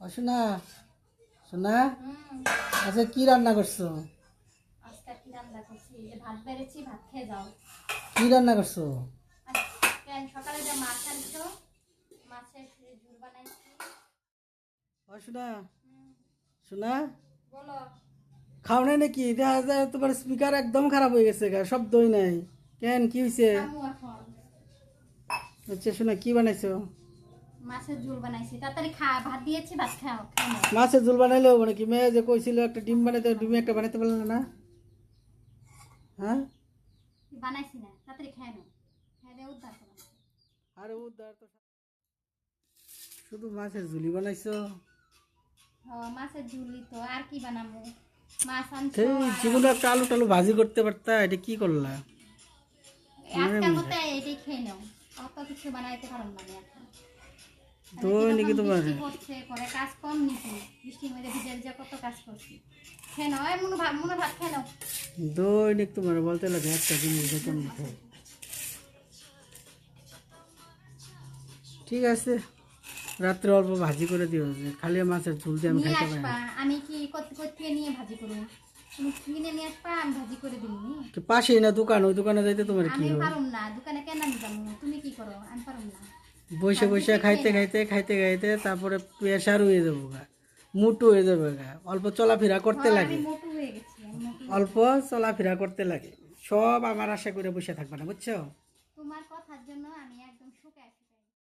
ও শোনা শোনা আচ্ছা কি রান্না করছ? আজকে কি রান্না করছি? এই যে ভাত বেড়েছি ভাত খেয়ে যাও। কি রান্না করছ? আজকে সকালে যে মাছ আনছো মাছের ঝুল বানাইছি। ও শোনা শোনা বলো। খাও নাই নাকি? দেখা যায় তোমার স্পিকার একদম খারাপ হয়ে গেছে গা শব্দই নাই। কেন কি হয়েছে আচ্ছা শোনা কি বানাইছো? মাছের ঝুল বানাইছি। তাড়াতাড়ি খা ভাত দিয়েছি ভাত খাও মাছের ঝোল বানাইলে নাকি মেয়ে যে কইছিল একটা ডিম বানাইতে ডিম একটা বানাইতে পারলে না হ্যাঁ? বানাইছি না তাড়াতাড়ি খেয়ে নাও। খেয়ে দিয়ে উদ্ধার করো। আরে উদ্ধার তো শুধু মাছের ঝুলি বানাইছো? মাছের ঝুলি তো আর কি বানাবো? মাছ আনছো সেই একটা আলু টালু ভাজি করতে পারতা এটা কি করলা? মতো এটাই খেয়ে নাও। অত কিছু বানাইতে পারো না আমি নাকি তোমার বৃষ্টি পড়ছে কাজ কম নিছি। বৃষ্টির মধ্যে ভিজে ভিজে কত কাজ করছি। খেয়ে নাও এই মনে ভাত মনে ভাত খেয়ে নাও। দৈনিক তোমার বলতে লাগে একটা জিনিস ঠিক আছে রাত্রে অল্প ভাজি করে দিও খালি মাছের ঝুল দিয়ে আমি খাইতে পারি আমি কি করতে নিয়ে ভাজি করব? তুমি কিনে নিয়ে আসবা আমি ভাজি করে দিবি তো পাশেই না দোকান ওই দোকানে যাইতে তোমার কি আমি পারুম না দোকানে কেন আমি যাব? তুমি কি করো? আমি পারুম না। বসে বসে খাইতে খাইতে খাইতে খাইতে তারপরে প্রেশার হয়ে যাব গা মুটু হয়ে যাবে গা। অল্প চলাফেরা করতে হ্যাঁ, লাগে। অল্প চলাফেরা করতে লাগে। সব আমার আশা করে বসে থাকবে না বুঝছ? তোমার কথার জন্য আমি